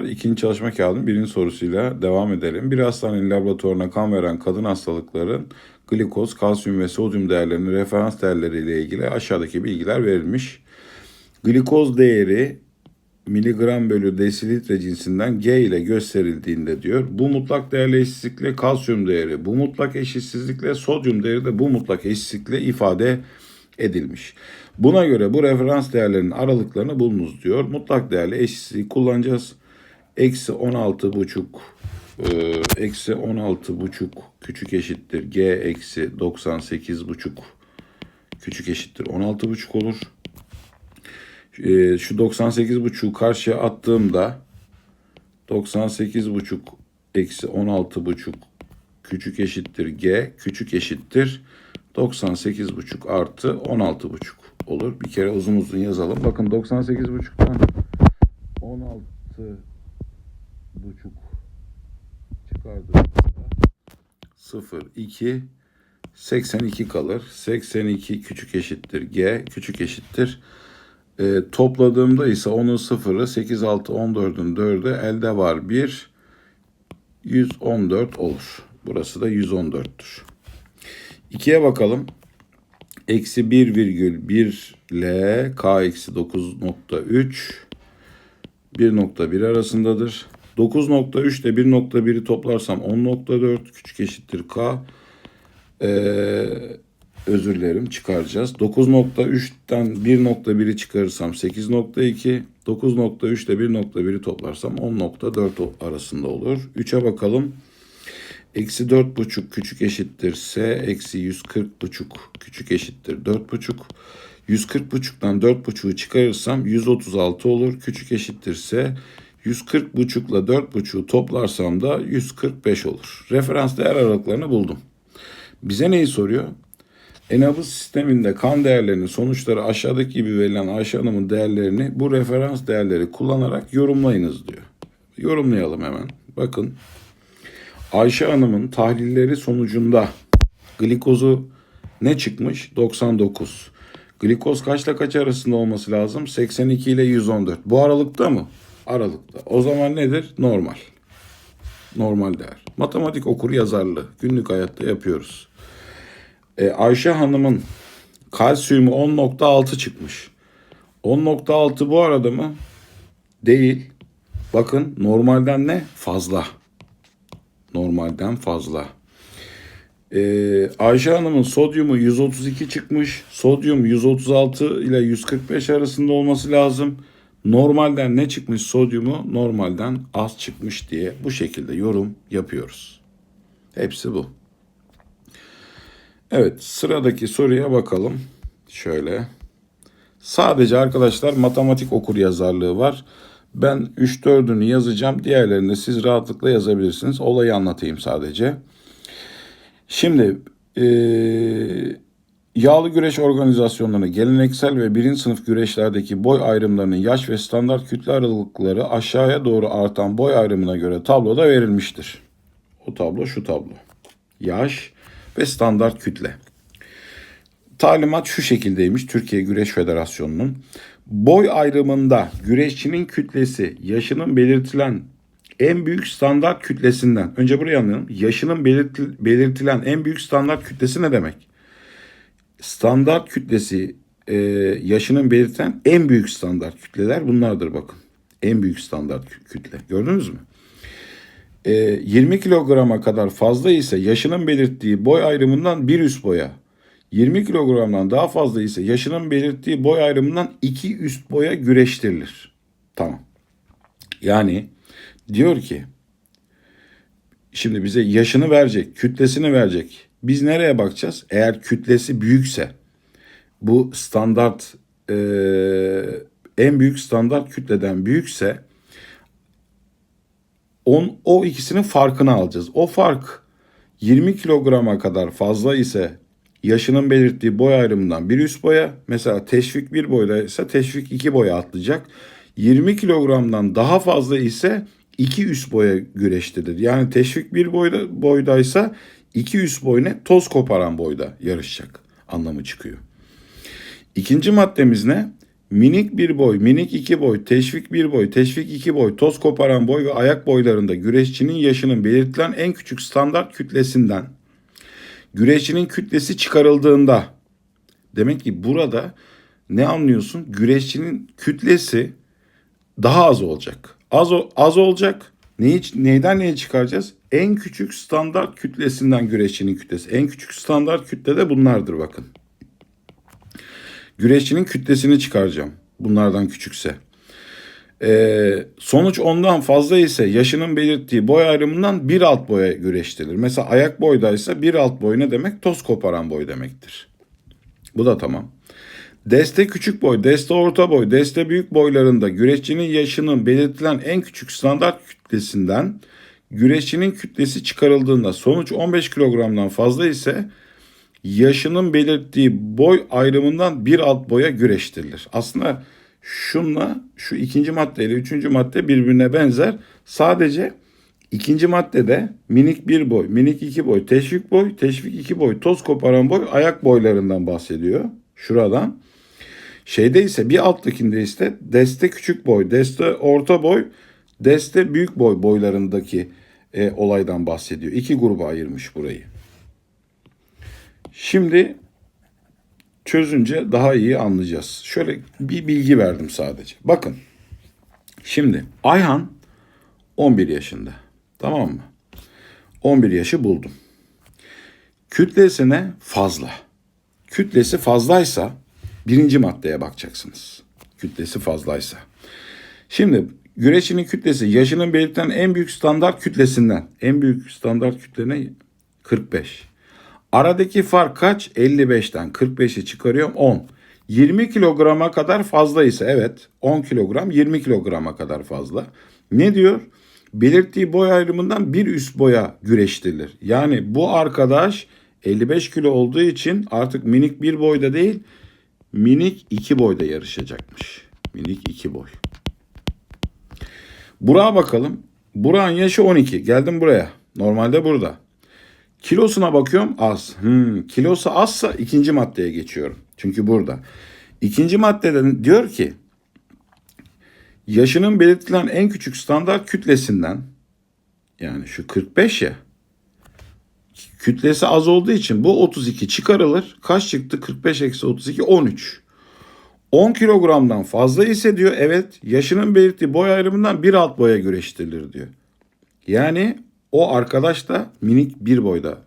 Merhabalar. İkinci çalışma kağıdının birinci sorusuyla devam edelim. Bir hastanenin laboratuvarına kan veren kadın hastalıkların glikoz, kalsiyum ve sodyum değerlerinin referans değerleriyle ilgili aşağıdaki bilgiler verilmiş. Glikoz değeri miligram bölü desilitre cinsinden G ile gösterildiğinde diyor. Bu mutlak değerle eşitsizlikle kalsiyum değeri, bu mutlak eşitsizlikle sodyum değeri de bu mutlak eşitsizlikle ifade edilmiş. Buna göre bu referans değerlerinin aralıklarını bulunuz diyor. Mutlak değerli eşitsizliği kullanacağız. Eksi 16 buçuk e, eksi 16 buçuk küçük eşittir G eksi 98 buçuk küçük eşittir 16 buçuk olur. E, şu 98 buçuğu karşıya attığımda 98 buçuk eksi 16 buçuk küçük eşittir G küçük eşittir 98 buçuk artı 16 buçuk olur. Bir kere uzun uzun yazalım. Bakın 98 buçuktan 16 buçuk çıkardığımızda 0 2 82 kalır. 82 küçük eşittir G küçük eşittir. E, topladığımda ise onun sıfırı 8 6 14'ün 4'ü elde var 1 114 olur. Burası da 114'tür. 2'ye bakalım. Eksi 1 virgül 1 ile k eksi 9.3 1.1 arasındadır. 9.3 ile 1.1'i toplarsam 10.4 küçük eşittir k. Ee, özür dilerim çıkaracağız. 9.3'ten 1.1'i çıkarırsam 8.2. 9.3 ile 1.1'i toplarsam 10.4 arasında olur. 3'e bakalım. Eksi 4.5 küçük eşittir S. Eksi 140.5 küçük eşittir 4.5. 140.5'tan 4.5'u çıkarırsam 136 olur. Küçük eşittir S. 140.5 ile 4.5'u toplarsam da 145 olur. Referans değer aralıklarını buldum. Bize neyi soruyor? Enabız sisteminde kan değerlerinin sonuçları aşağıdaki gibi verilen Ayşe Hanım'ın değerlerini bu referans değerleri kullanarak yorumlayınız diyor. Yorumlayalım hemen. Bakın Ayşe Hanım'ın tahlilleri sonucunda glikozu ne çıkmış? 99. Glikoz kaçla kaç arasında olması lazım? 82 ile 114. Bu aralıkta mı? Aralıkta. O zaman nedir? Normal. Normal değer. Matematik okur yazarlı. Günlük hayatta yapıyoruz. Ee, Ayşe Hanım'ın kalsiyumu 10.6 çıkmış. 10.6 bu arada mı? Değil. Bakın normalden ne? Fazla normalden fazla. Ee, Ayşe Hanım'ın sodyumu 132 çıkmış. Sodyum 136 ile 145 arasında olması lazım. Normalden ne çıkmış sodyumu? Normalden az çıkmış diye bu şekilde yorum yapıyoruz. Hepsi bu. Evet sıradaki soruya bakalım. Şöyle. Sadece arkadaşlar matematik okur yazarlığı var. Ben 3-4'ünü yazacağım. Diğerlerini siz rahatlıkla yazabilirsiniz. Olayı anlatayım sadece. Şimdi e, yağlı güreş organizasyonlarını geleneksel ve birinci sınıf güreşlerdeki boy ayrımlarının yaş ve standart kütle aralıkları aşağıya doğru artan boy ayrımına göre tabloda verilmiştir. O tablo şu tablo. Yaş ve standart kütle. Talimat şu şekildeymiş Türkiye Güreş Federasyonu'nun. Boy ayrımında güreşçinin kütlesi yaşının belirtilen en büyük standart kütlesinden. Önce burayı anlayalım. Yaşının belirti, belirtilen en büyük standart kütlesi ne demek? Standart kütlesi e, yaşının belirtilen en büyük standart kütleler bunlardır bakın. En büyük standart kütle. Gördünüz mü? E, 20 kilograma kadar fazla ise yaşının belirttiği boy ayrımından bir üst boya 20 kilogramdan daha fazla ise yaşının belirttiği boy ayrımından iki üst boya güreştirilir. Tamam. Yani diyor ki şimdi bize yaşını verecek, kütlesini verecek. Biz nereye bakacağız? Eğer kütlesi büyükse bu standart e, en büyük standart kütleden büyükse on, o ikisinin farkını alacağız. O fark 20 kilograma kadar fazla ise yaşının belirttiği boy ayrımından bir üst boya mesela teşvik bir boyda ise teşvik iki boya atlayacak. 20 kilogramdan daha fazla ise iki üst boya güreştedir. Yani teşvik bir boyda, boydaysa iki üst boy ne? Toz koparan boyda yarışacak anlamı çıkıyor. İkinci maddemiz ne? Minik bir boy, minik iki boy, teşvik bir boy, teşvik iki boy, toz koparan boy ve ayak boylarında güreşçinin yaşının belirtilen en küçük standart kütlesinden güreşçinin kütlesi çıkarıldığında demek ki burada ne anlıyorsun? Güreşçinin kütlesi daha az olacak. Az az olacak. Neyi, neyden neye çıkaracağız? En küçük standart kütlesinden güreşçinin kütlesi. En küçük standart kütle de bunlardır bakın. Güreşçinin kütlesini çıkaracağım. Bunlardan küçükse. Ee, sonuç ondan fazla ise yaşının belirttiği boy ayrımından bir alt boya güreştirilir. Mesela ayak boydaysa bir alt boy ne demek? Toz koparan boy demektir. Bu da tamam. Deste küçük boy, deste orta boy, deste büyük boylarında güreşçinin yaşının belirtilen en küçük standart kütlesinden güreşçinin kütlesi çıkarıldığında sonuç 15 kilogramdan fazla ise yaşının belirttiği boy ayrımından bir alt boya güreştirilir. Aslında şunla şu ikinci maddeyle üçüncü madde birbirine benzer. Sadece ikinci maddede minik bir boy, minik iki boy, teşvik boy, teşvik iki boy, toz koparan boy, ayak boylarından bahsediyor. Şuradan. Şeyde ise bir alttakinde ise deste küçük boy, deste orta boy, deste büyük boy boylarındaki e, olaydan bahsediyor. İki gruba ayırmış burayı. Şimdi çözünce daha iyi anlayacağız. Şöyle bir bilgi verdim sadece. Bakın. Şimdi Ayhan 11 yaşında. Tamam mı? 11 yaşı buldum. Kütlesine fazla. Kütlesi fazlaysa birinci maddeye bakacaksınız. Kütlesi fazlaysa. Şimdi güreşçinin kütlesi yaşının belirtilen en büyük standart kütlesinden. En büyük standart kütle ne? 45. Aradaki fark kaç? 55'ten 45'i çıkarıyorum 10. 20 kilograma kadar fazla ise evet 10 kilogram 20 kilograma kadar fazla. Ne diyor? Belirttiği boy ayrımından bir üst boya güreştirilir. Yani bu arkadaş 55 kilo olduğu için artık minik bir boyda değil minik iki boyda yarışacakmış. Minik iki boy. Burak'a bakalım. Burak'ın yaşı 12. Geldim buraya. Normalde burada. Kilosuna bakıyorum az. Hmm, kilosu azsa ikinci maddeye geçiyorum. Çünkü burada. İkinci maddede diyor ki yaşının belirtilen en küçük standart kütlesinden yani şu 45 ya kütlesi az olduğu için bu 32 çıkarılır. Kaç çıktı? 45 eksi 32 13. 10 kilogramdan fazla ise diyor evet yaşının belirttiği boy ayrımından bir alt boya güreştirilir diyor. Yani o arkadaş da minik bir boyda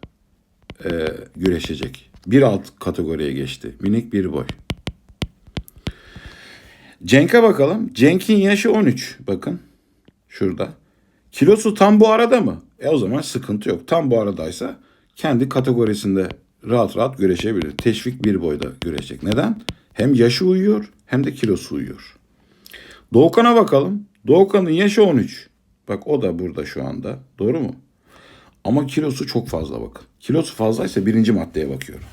e, güreşecek. Bir alt kategoriye geçti. Minik bir boy. Cenk'e bakalım. Cenk'in yaşı 13. Bakın şurada. Kilosu tam bu arada mı? E o zaman sıkıntı yok. Tam bu aradaysa kendi kategorisinde rahat rahat güreşebilir. Teşvik bir boyda güreşecek. Neden? Hem yaşı uyuyor hem de kilosu uyuyor. Doğukan'a bakalım. Doğukan'ın yaşı 13. Bak o da burada şu anda. Doğru mu? Ama kilosu çok fazla bakın. Kilosu fazlaysa birinci maddeye bakıyorum.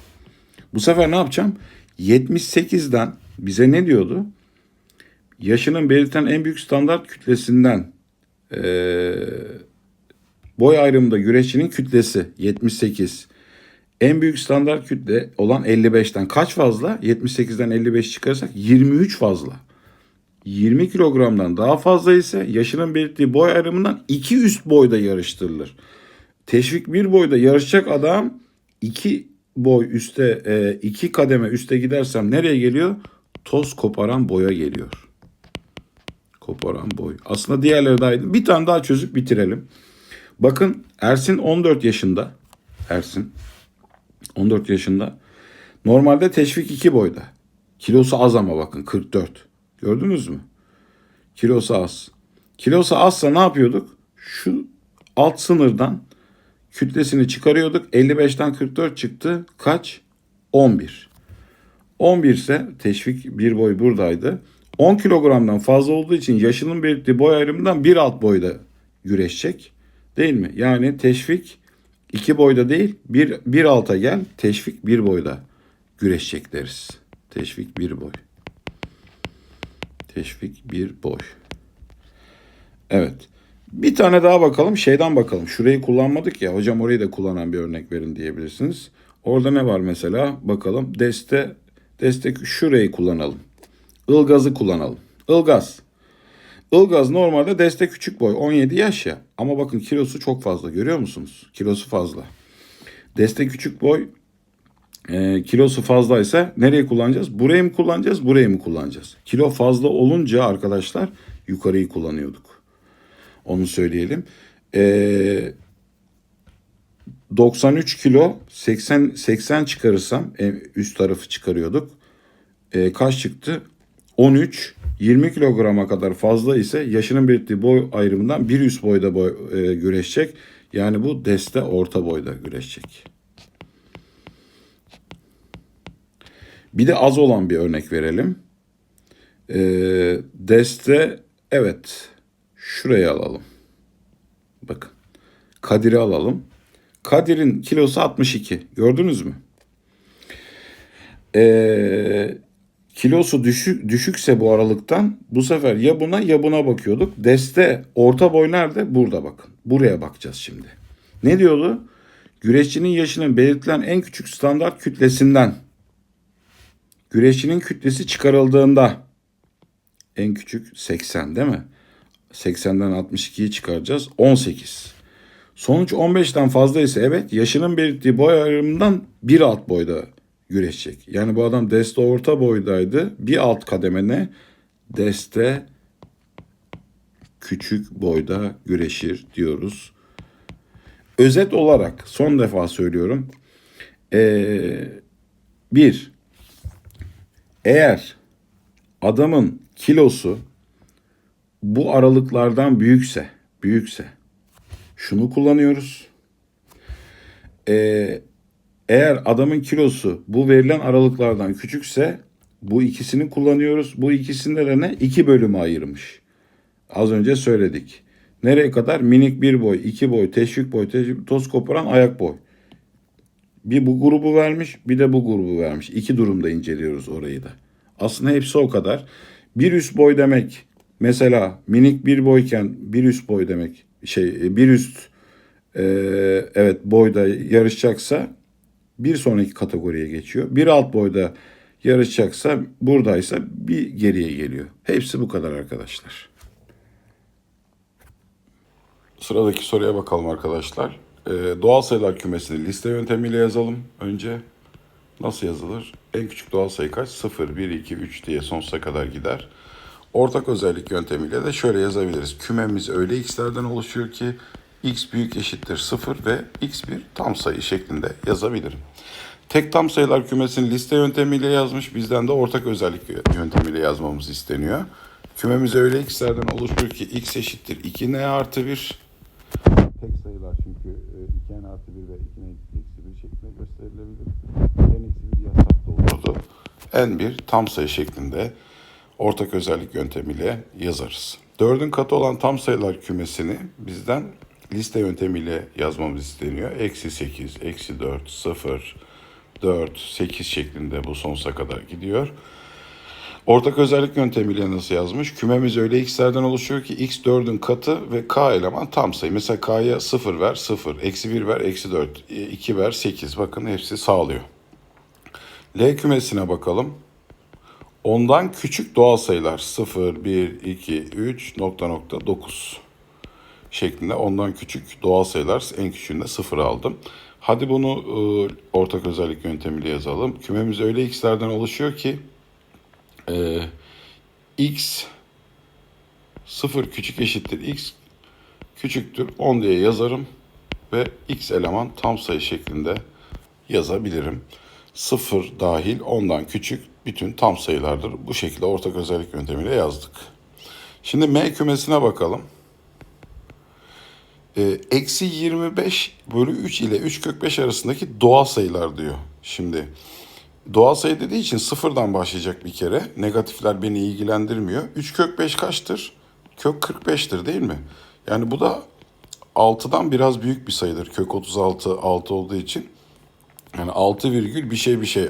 Bu sefer ne yapacağım? 78'den bize ne diyordu? Yaşının belirten en büyük standart kütlesinden ee, boy ayrımında güreşçinin kütlesi 78. En büyük standart kütle olan 55'ten kaç fazla? 78'den 55 çıkarırsak 23 fazla. 20 kilogramdan daha fazla ise yaşının belirttiği boy ayrımından iki üst boyda yarıştırılır. Teşvik bir boyda yarışacak adam iki boy üste e, iki kademe üste gidersem nereye geliyor? Toz koparan boya geliyor. Koparan boy. Aslında diğerleri daha iyi. Bir tane daha çözüp bitirelim. Bakın Ersin 14 yaşında. Ersin 14 yaşında. Normalde teşvik 2 boyda. Kilosu az ama bakın 44. Gördünüz mü? Kilosu az. Kilosu azsa ne yapıyorduk? Şu alt sınırdan kütlesini çıkarıyorduk. 55'ten 44 çıktı. Kaç? 11. 11 ise teşvik bir boy buradaydı. 10 kilogramdan fazla olduğu için yaşının belirttiği boy ayrımından bir alt boyda güreşecek. Değil mi? Yani teşvik iki boyda değil bir, bir alta gel teşvik bir boyda güreşecek deriz. Teşvik bir boy. Teşvik bir boy. Evet. Bir tane daha bakalım. Şeyden bakalım. Şurayı kullanmadık ya. Hocam orayı da kullanan bir örnek verin diyebilirsiniz. Orada ne var mesela? Bakalım. Deste destek şurayı kullanalım. Ilgaz'ı kullanalım. Ilgaz. Ilgaz normalde deste küçük boy 17 yaş ya. Ama bakın kilosu çok fazla görüyor musunuz? Kilosu fazla. Deste küçük boy e, kilosu fazlaysa nereye kullanacağız? Burayı mı kullanacağız? Burayı mı kullanacağız? Kilo fazla olunca arkadaşlar yukarıyı kullanıyorduk. Onu söyleyelim. E, 93 kilo 80 80 çıkarırsam e, üst tarafı çıkarıyorduk. E, kaç çıktı? 13 20 kilograma kadar fazla ise yaşının belirttiği boy ayrımından bir üst boyda boy, e, güreşecek. Yani bu deste orta boyda güreşecek. Bir de az olan bir örnek verelim. E, deste evet şuraya alalım. Bakın. Kadir'i alalım. Kadir'in kilosu 62. Gördünüz mü? Ee, kilosu düşük, düşükse bu aralıktan bu sefer ya buna ya buna bakıyorduk. Deste orta boy nerede? Burada bakın. Buraya bakacağız şimdi. Ne diyordu? Güreşçinin yaşının belirtilen en küçük standart kütlesinden güreşçinin kütlesi çıkarıldığında en küçük 80 değil mi? 80'den 62'yi çıkaracağız. 18. Sonuç 15'ten fazla ise evet yaşının belirttiği boy ayrımından bir alt boyda güreşecek. Yani bu adam deste orta boydaydı. Bir alt kademene deste küçük boyda güreşir diyoruz. Özet olarak son defa söylüyorum. Ee, bir, eğer adamın kilosu bu aralıklardan büyükse, büyükse şunu kullanıyoruz. Ee, eğer adamın kilosu bu verilen aralıklardan küçükse bu ikisini kullanıyoruz. Bu ikisinde de ne? İki bölüme ayırmış. Az önce söyledik. Nereye kadar? Minik bir boy, iki boy, teşvik boy, teşvik, toz koparan ayak boy. Bir bu grubu vermiş, bir de bu grubu vermiş. İki durumda inceliyoruz orayı da. Aslında hepsi o kadar. Bir üst boy demek, mesela minik bir boyken bir üst boy demek, şey bir üst e, evet boyda yarışacaksa bir sonraki kategoriye geçiyor. Bir alt boyda yarışacaksa buradaysa bir geriye geliyor. Hepsi bu kadar arkadaşlar. Sıradaki soruya bakalım arkadaşlar. Ee, doğal sayılar kümesini liste yöntemiyle yazalım önce. Nasıl yazılır? En küçük doğal sayı kaç? 0, 1, 2, 3 diye sonsuza kadar gider. Ortak özellik yöntemiyle de şöyle yazabiliriz. Kümemiz öyle x'lerden oluşuyor ki x büyük eşittir 0 ve x bir tam sayı şeklinde yazabilirim. Tek tam sayılar kümesini liste yöntemiyle yazmış. Bizden de ortak özellik yöntemiyle yazmamız isteniyor. Kümemiz öyle x'lerden oluşuyor ki x eşittir 2n artı 1. Tek sayılar çünkü 2n artı 1 ve 2n eksi 1 şeklinde gösterilebilir. n eksi 1 yasak da olurdu. n bir tam sayı şeklinde ortak özellik yöntemiyle yazarız. Dördün katı olan tam sayılar kümesini bizden liste yöntemiyle yazmamız isteniyor. Eksi 8, eksi 4, 0, 4, 8 şeklinde bu sonsuza kadar gidiyor. Ortak özellik yöntemiyle nasıl yazmış? Kümemiz öyle x'lerden oluşuyor ki x 4'ün katı ve k eleman tam sayı. Mesela k'ya 0 ver 0, eksi 1 ver eksi 4, 2 ver 8. Bakın hepsi sağlıyor. L kümesine bakalım. Ondan küçük doğal sayılar 0, 1, 2, 3, nokta nokta 9 şeklinde ondan küçük doğal sayılar en küçüğünde 0 aldım. Hadi bunu e, ortak özellik yöntemiyle yazalım. Kümemiz öyle x'lerden oluşuyor ki e, x 0 küçük eşittir x küçüktür 10 diye yazarım ve x eleman tam sayı şeklinde yazabilirim. 0 dahil 10'dan küçük bütün tam sayılardır. Bu şekilde ortak özellik yöntemiyle yazdık. Şimdi M kümesine bakalım. Ee, Eksi 25 bölü 3 ile 3 kök 5 arasındaki doğal sayılar diyor. Şimdi doğal sayı dediği için sıfırdan başlayacak bir kere. Negatifler beni ilgilendirmiyor. 3 kök 5 kaçtır? Kök 45'tir değil mi? Yani bu da 6'dan biraz büyük bir sayıdır. Kök 36 6 olduğu için. Yani 6 virgül bir şey bir şey.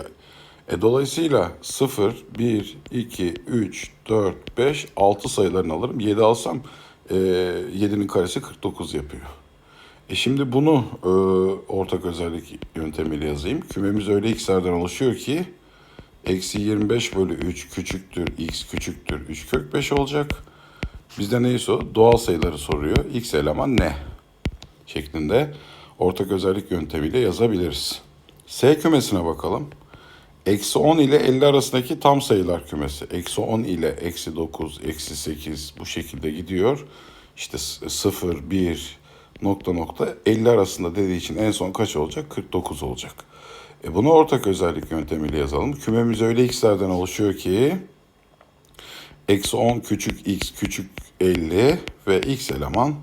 E, dolayısıyla 0, 1, 2, 3, 4, 5, 6 sayılarını alırım. 7 alsam e, 7'nin karesi 49 yapıyor. E şimdi bunu e, ortak özellik yöntemiyle yazayım. Kümemiz öyle x'lerden oluşuyor ki Eksi 25 bölü 3 küçüktür x küçüktür 3 kök 5 olacak. Bizde neyse o? Doğal sayıları soruyor. X eleman ne? Şeklinde ortak özellik yöntemiyle yazabiliriz. S kümesine bakalım. Eksi 10 ile 50 arasındaki tam sayılar kümesi. Eksi 10 ile eksi 9, eksi 8 bu şekilde gidiyor. İşte 0, 1, nokta nokta 50 arasında dediği için en son kaç olacak? 49 olacak. E bunu ortak özellik yöntemiyle yazalım. Kümemiz öyle x'lerden oluşuyor ki eksi 10 küçük x küçük 50 ve x eleman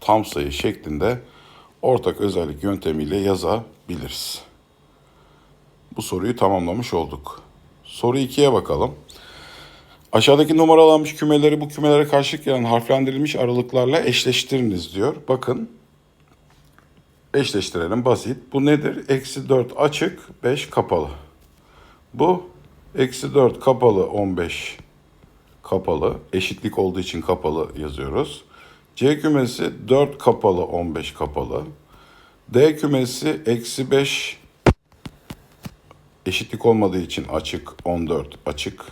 tam sayı şeklinde ortak özellik yöntemiyle yazabiliriz. Bu soruyu tamamlamış olduk. Soru 2'ye bakalım. Aşağıdaki numaralanmış kümeleri bu kümelere karşılık gelen harflendirilmiş aralıklarla eşleştiriniz diyor. Bakın eşleştirelim basit. Bu nedir? Eksi 4 açık, 5 kapalı. Bu eksi 4 kapalı, 15 kapalı. Eşitlik olduğu için kapalı yazıyoruz. C kümesi 4 kapalı, 15 kapalı. D kümesi eksi 5 eşitlik olmadığı için açık, 14 açık.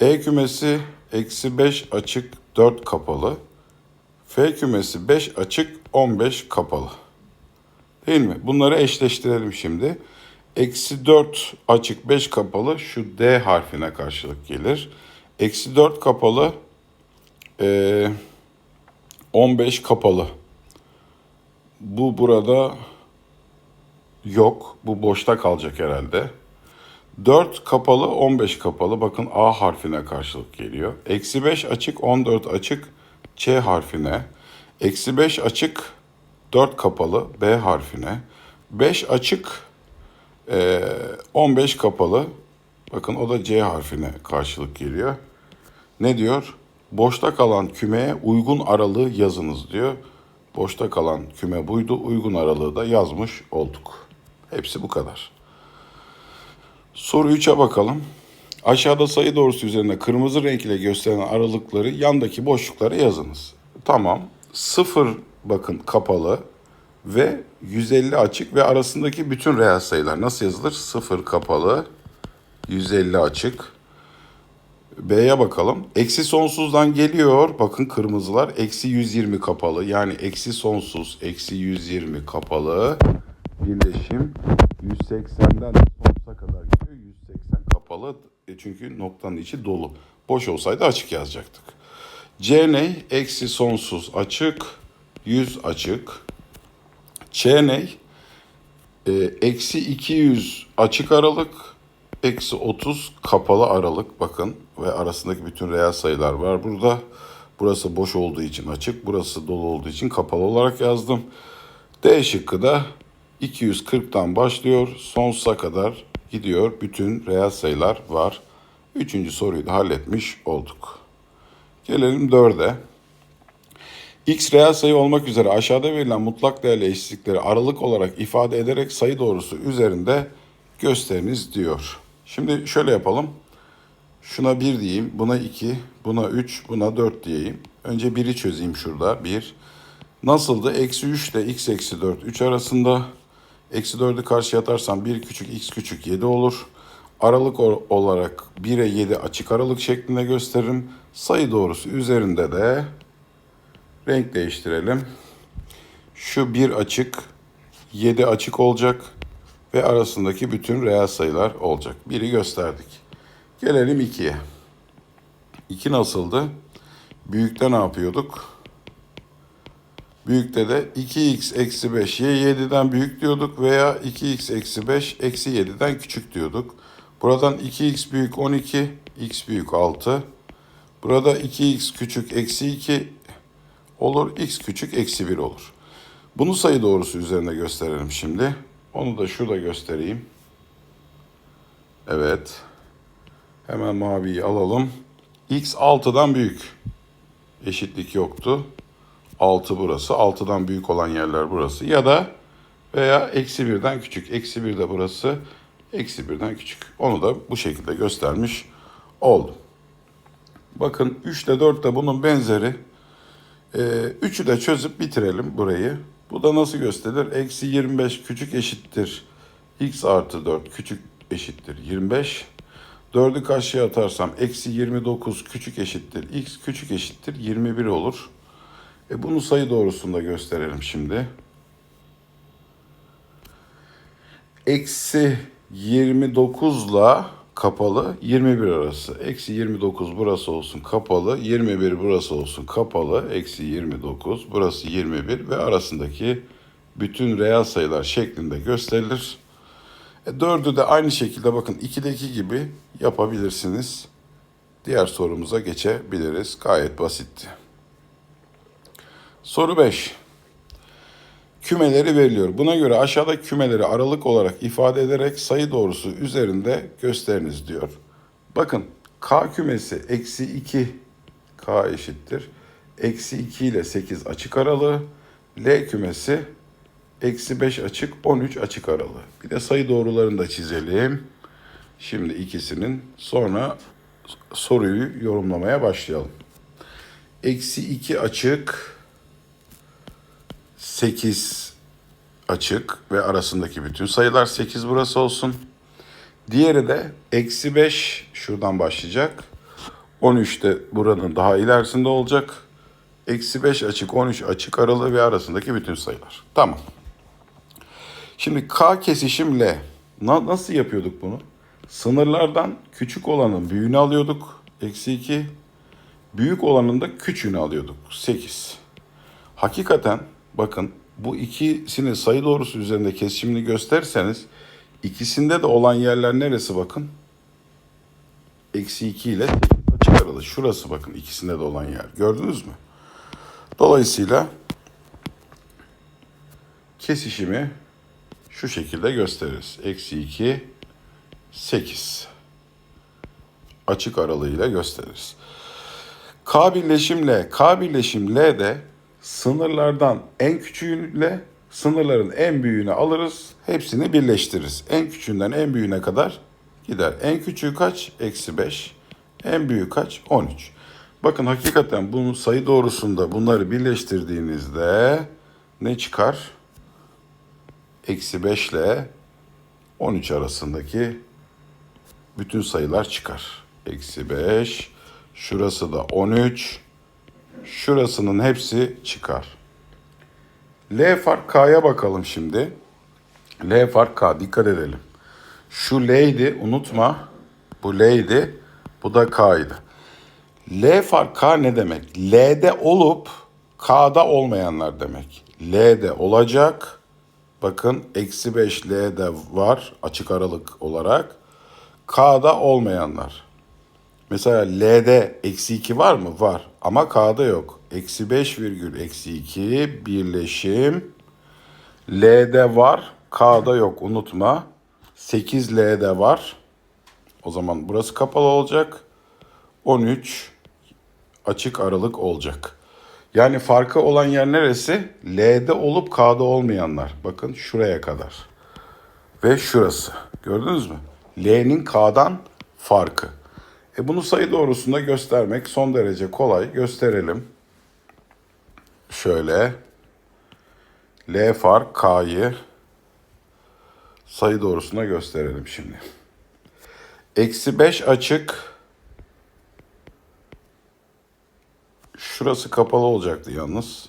E kümesi eksi 5 açık, 4 kapalı. F kümesi 5 açık, 15 kapalı. Değil mi? Bunları eşleştirelim şimdi. Eksi 4 açık 5 kapalı şu D harfine karşılık gelir. Eksi 4 kapalı eee 15 kapalı. Bu burada yok. Bu boşta kalacak herhalde. 4 kapalı 15 kapalı. Bakın A harfine karşılık geliyor. Eksi 5 açık 14 açık Ç harfine. Eksi 5 açık 4 kapalı B harfine. 5 açık eee, 15 kapalı. Bakın o da C harfine karşılık geliyor. Ne diyor? Boşta kalan kümeye uygun aralığı yazınız diyor. Boşta kalan küme buydu. Uygun aralığı da yazmış olduk. Hepsi bu kadar. Soru 3'e bakalım. Aşağıda sayı doğrusu üzerinde kırmızı renk ile gösterilen aralıkları yandaki boşluklara yazınız. Tamam. 0 bakın kapalı ve 150 açık ve arasındaki bütün reel sayılar nasıl yazılır? 0 kapalı, 150 açık. B'ye bakalım. Eksi sonsuzdan geliyor. Bakın kırmızılar. Eksi 120 kapalı. Yani eksi sonsuz, eksi 120 kapalı. Birleşim 180'den de sonsuza kadar gidiyor. 180 kapalı. E çünkü noktanın içi dolu. Boş olsaydı açık yazacaktık. C ne? Eksi sonsuz açık. 100 açık. Ç ne? E, eksi 200 açık aralık. Eksi 30 kapalı aralık bakın ve arasındaki bütün reel sayılar var burada. Burası boş olduğu için açık, burası dolu olduğu için kapalı olarak yazdım. D şıkkı da 240'tan başlıyor, sonsuza kadar gidiyor. Bütün reel sayılar var. Üçüncü soruyu da halletmiş olduk. Gelelim 4'e. X reel sayı olmak üzere aşağıda verilen mutlak değerli eşitlikleri aralık olarak ifade ederek sayı doğrusu üzerinde gösteriniz diyor. Şimdi şöyle yapalım. Şuna 1 diyeyim, buna 2, buna 3, buna 4 diyeyim. Önce 1'i çözeyim şurada. 1. Nasıldı? Eksi 3 ile x eksi 4, 3 arasında. Eksi 4'ü karşıya atarsam 1 küçük x küçük 7 olur. Aralık olarak 1'e 7 açık aralık şeklinde gösteririm. Sayı doğrusu üzerinde de renk değiştirelim. Şu 1 açık, 7 açık olacak ve arasındaki bütün reel sayılar olacak. Biri gösterdik. Gelelim 2'ye. 2 nasıldı? Büyükte ne yapıyorduk? Büyükte de 2x eksi 5 y 7'den büyük diyorduk veya 2x eksi 5 eksi 7'den küçük diyorduk. Buradan 2x büyük 12, x büyük 6. Burada 2x küçük eksi 2 olur, x küçük eksi 1 olur. Bunu sayı doğrusu üzerinde gösterelim şimdi. Onu da şurada göstereyim. Evet. Hemen maviyi alalım. X 6'dan büyük. Eşitlik yoktu. 6 burası. 6'dan büyük olan yerler burası. Ya da veya eksi 1'den küçük. Eksi 1 de burası. Eksi 1'den küçük. Onu da bu şekilde göstermiş oldum. Bakın 3 ile 4 de bunun benzeri. Ee, de çözüp bitirelim burayı. Bu da nasıl gösterir? Eksi 25 küçük eşittir. X artı 4 küçük eşittir 25. 4'ü karşıya atarsam eksi 29 küçük eşittir x küçük eşittir 21 olur. E bunu sayı doğrusunda gösterelim şimdi. Eksi 29 ile kapalı 21 arası. Eksi 29 burası olsun kapalı. 21 burası olsun kapalı. Eksi 29 burası 21 ve arasındaki bütün reel sayılar şeklinde gösterilir. E, dördü de aynı şekilde bakın 2'deki gibi yapabilirsiniz. Diğer sorumuza geçebiliriz. Gayet basitti. Soru 5. Kümeleri veriliyor. Buna göre aşağıda kümeleri aralık olarak ifade ederek sayı doğrusu üzerinde gösteriniz diyor. Bakın K kümesi eksi 2 K eşittir. Eksi 2 ile 8 açık aralığı. L kümesi eksi 5 açık 13 açık aralığı. Bir de sayı doğrularını da çizelim. Şimdi ikisinin sonra soruyu yorumlamaya başlayalım. Eksi 2 açık 8 açık ve arasındaki bütün sayılar 8 burası olsun. Diğeri de eksi 5 şuradan başlayacak. 13 de buranın daha ilerisinde olacak. Eksi 5 açık 13 açık aralığı ve arasındaki bütün sayılar. Tamam. Şimdi K kesişim L. Na- nasıl yapıyorduk bunu? Sınırlardan küçük olanın büyüğünü alıyorduk. Eksi 2. Büyük olanın da küçüğünü alıyorduk. 8. Hakikaten bakın bu ikisinin sayı doğrusu üzerinde kesişimini gösterirseniz ikisinde de olan yerler neresi bakın? Eksi 2 ile açık aralığı. Şurası bakın ikisinde de olan yer. Gördünüz mü? Dolayısıyla kesişimi şu şekilde gösteririz. Eksi 2, 8. Açık aralığıyla gösteririz. K birleşimle K birleşim de sınırlardan en küçüğüyle sınırların en büyüğünü alırız. Hepsini birleştiririz. En küçüğünden en büyüğüne kadar gider. En küçüğü kaç? Eksi 5. En büyüğü kaç? 13. Bakın hakikaten bunun sayı doğrusunda bunları birleştirdiğinizde ne çıkar? Eksi 5 ile 13 arasındaki bütün sayılar çıkar. Eksi 5, şurası da 13, şurasının hepsi çıkar. L fark K'ya bakalım şimdi. L fark K, dikkat edelim. Şu L'ydi, unutma. Bu L'ydi, bu da K'ydı. L fark K ne demek? L'de olup K'da olmayanlar demek. L'de olacak. Bakın eksi 5 L'de var açık aralık olarak. K'da olmayanlar. Mesela L'de eksi 2 var mı? Var. Ama K'da yok. Eksi 5 virgül eksi 2 birleşim. L'de var. K'da yok unutma. 8 L'de var. O zaman burası kapalı olacak. 13 açık aralık olacak. Yani farkı olan yer neresi? L'de olup K'da olmayanlar. Bakın şuraya kadar. Ve şurası. Gördünüz mü? L'nin K'dan farkı. E bunu sayı doğrusunda göstermek son derece kolay. Gösterelim. Şöyle. L fark K'yı sayı doğrusuna gösterelim şimdi. Eksi 5 açık Şurası kapalı olacaktı yalnız.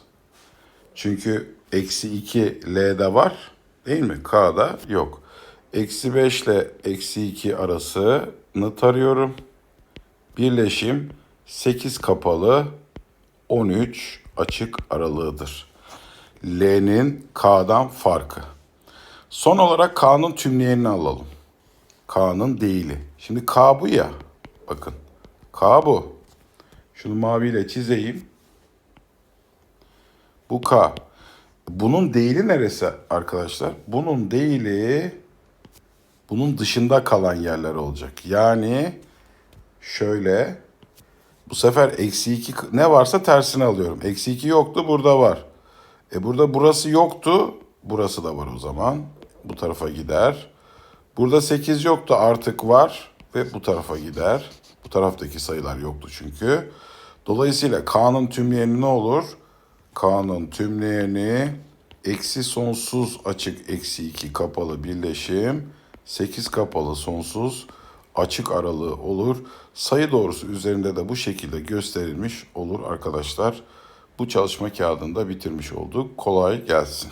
Çünkü eksi 2 L'de var değil mi? K'da yok. Eksi 5 ile eksi 2 arasını tarıyorum. Birleşim 8 kapalı 13 açık aralığıdır. L'nin K'dan farkı. Son olarak K'nın tümleyenini alalım. K'nın değili. Şimdi K bu ya. Bakın. K bu. Şunu maviyle çizeyim. Bu K. Bunun değili neresi arkadaşlar? Bunun değili bunun dışında kalan yerler olacak. Yani şöyle bu sefer eksi 2 ne varsa tersine alıyorum. Eksi 2 yoktu burada var. E burada burası yoktu. Burası da var o zaman. Bu tarafa gider. Burada 8 yoktu artık var ve bu tarafa gider. Bu taraftaki sayılar yoktu çünkü. Dolayısıyla K'nın tümleyeni ne olur? K'nın tümleyeni eksi sonsuz açık eksi 2 kapalı birleşim 8 kapalı sonsuz açık aralığı olur. Sayı doğrusu üzerinde de bu şekilde gösterilmiş olur arkadaşlar. Bu çalışma kağıdını da bitirmiş olduk. Kolay gelsin.